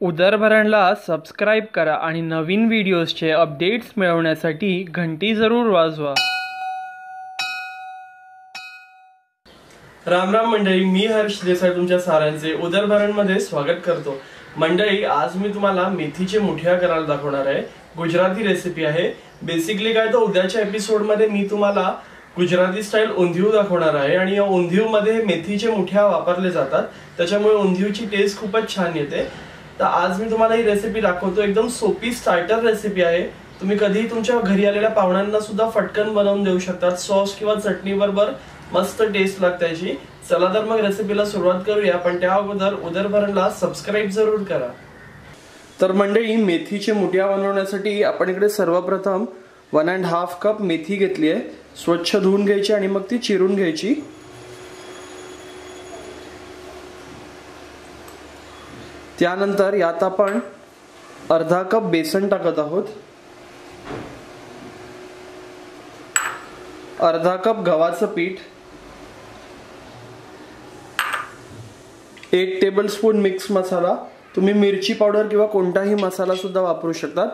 उदरभरणला subscribe करा आणि नवीन व्हिडिओजचे updates मिळवण्यासाठी घंटी जरूर वाजवा. राम राम मंडळी मी हर्ष देसाई तुमच्या साऱ्यांचे उदरभरणमध्ये स्वागत करतो. मंडळी आज मी तुम्हाला मेथीचे मुठिया करायला दाखवणार आहे. गुजराती रेसिपी आहे. बेसिकली काय तर उद्याच्या एपिसोडमध्ये मी तुम्हाला गुजराती स्टाईल ओंधिव दाखवणार आहे आणि या ओंधिवमध्ये मेथीचे मुठ्या वापरले जातात. त्याच्यामुळे ओंधिवची टेस्ट खूपच छान येते. तर आज मी तुम्हाला ही रेसिपी दाखवतो. एकदम सोपी स्टार्टर रेसिपी आहे. तुम्ही कधीही तुमच्या घरी आलेल्या पाहुण्यांना सुद्धा फटकन बनवून देऊ शकतात. सॉस किंवा चटणी बरोबर मस्त टेस्ट लागते चला तर मग रेसिपीला सुरुवात करूया पण त्या अगोदर उदरभरणला सबस्क्राईब जरूर करा. तर मंडळी मेथीचे मुठ्या बनवण्यासाठी आपण इकडे सर्वप्रथम वन अँड हाफ कप मेथी घेतली आहे. स्वच्छ धुवून घ्यायची आणि मग ती चिरून घ्यायची. त्यानंतर यात आपण अर्धा कप बेसन टाकत आहोत. अर्धा कप गव्हाचं पीठ. एक टेबलस्पून मिक्स मसाला. तुम्ही मिरची पावडर किंवा कोणताही मसाला सुद्धा वापरू शकतात.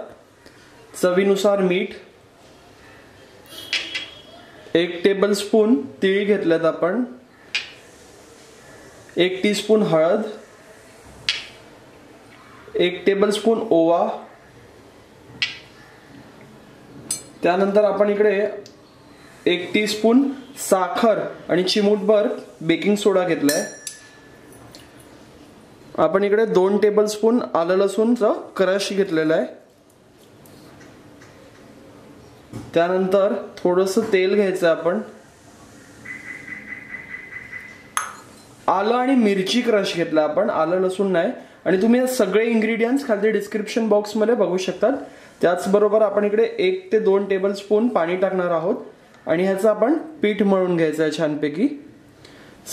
चवीनुसार मीठ. एक टेबलस्पून तीळ घेतल्यात आपण. एक टीस्पून हळद. एक टेबलस्पून ओवा. त्यानंतर आपण इकडे एक टीस्पून साखर आणि चिमूटभर बेकिंग सोडा घेतलाय. आपण इकडे दोन टेबलस्पून आलं लसूणचं क्रश घेतलेलं आहे. त्यानंतर थोडस तेल घ्यायचं आपण. आलं आणि मिरची क्रश घेतलं आपण. आलं लसूण नाही. आणि तुम्ही हे सगळे इन्ग्रेडियंट्स खाली डिस्क्रिप्शन बॉक्समध्ये बघू शकतात. त्याचबरोबर आपण इकडे एक ते दोन टेबल स्पून पाणी टाकणार आहोत. आणि ह्याचं आपण पीठ मळून घ्यायचं आहे छानपैकी.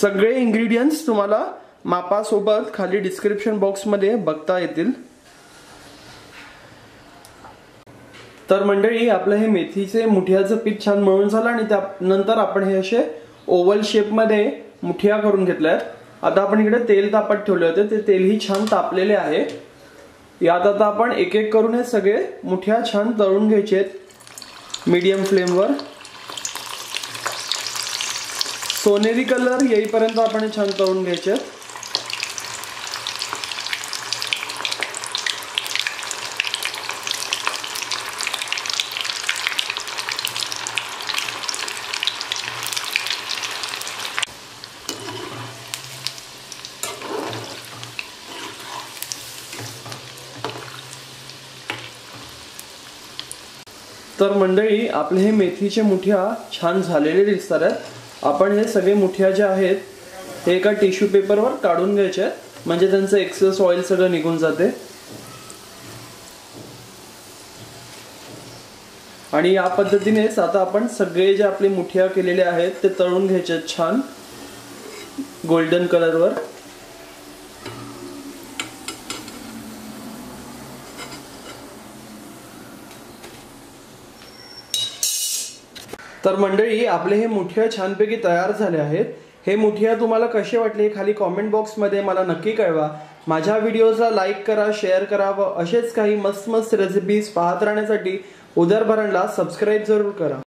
सगळे इन्ग्रेडियंट्स तुम्हाला मापासोबत खाली डिस्क्रिप्शन बॉक्समध्ये बघता येतील. तर मंडळी आपलं हे मेथीचे मुठियाचं पीठ छान मळून झालं आणि त्यानंतर आपण हे असे ओव्हल शेपमध्ये मुठिया करून घेतल्यात. आता आपण इकडे तेल तापत ठेवले होते. ते तेलही छान तापलेले आहे. यात आता आपण एक एक करून हे सगळे मुठ्या छान तळून घ्यायचे आहेत. मीडियम फ्लेमवर सोनेरी कलर येईपर्यंत आपण छान तळून घ्यायचे आहेत. तर मंडळी आपले हे मेथीचे मुठ्या छान झालेले दिसतात आहेत. आपण हे सगळे मुठ्या जे आहेत हे एका टिश्यू पेपरवर काढून घ्यायचे आहेत. म्हणजे त्यांचं एक्सेस ऑइल सगळं निघून जाते. आणि या पद्धतीनेच आता आपण सगळे जे आपले मुठ्या केलेले आहेत ते तळून घ्यायचे आहेत छान. गोल्डन कलरवर तर मंडळी आपले हे मुठिया छानपैकी तयार झाले आहेत. हे मुठिया तुम्हाला कसे वाटले खाली कॉमेंट बॉक्समध्ये मला नक्की कळवा. माझ्या व्हिडिओजला लाईक करा शेअर करा व असेच काही मस्त मस्त रेसिपीज पाहत राहण्यासाठी उदरभरणला सबस्क्राईब जरूर करा.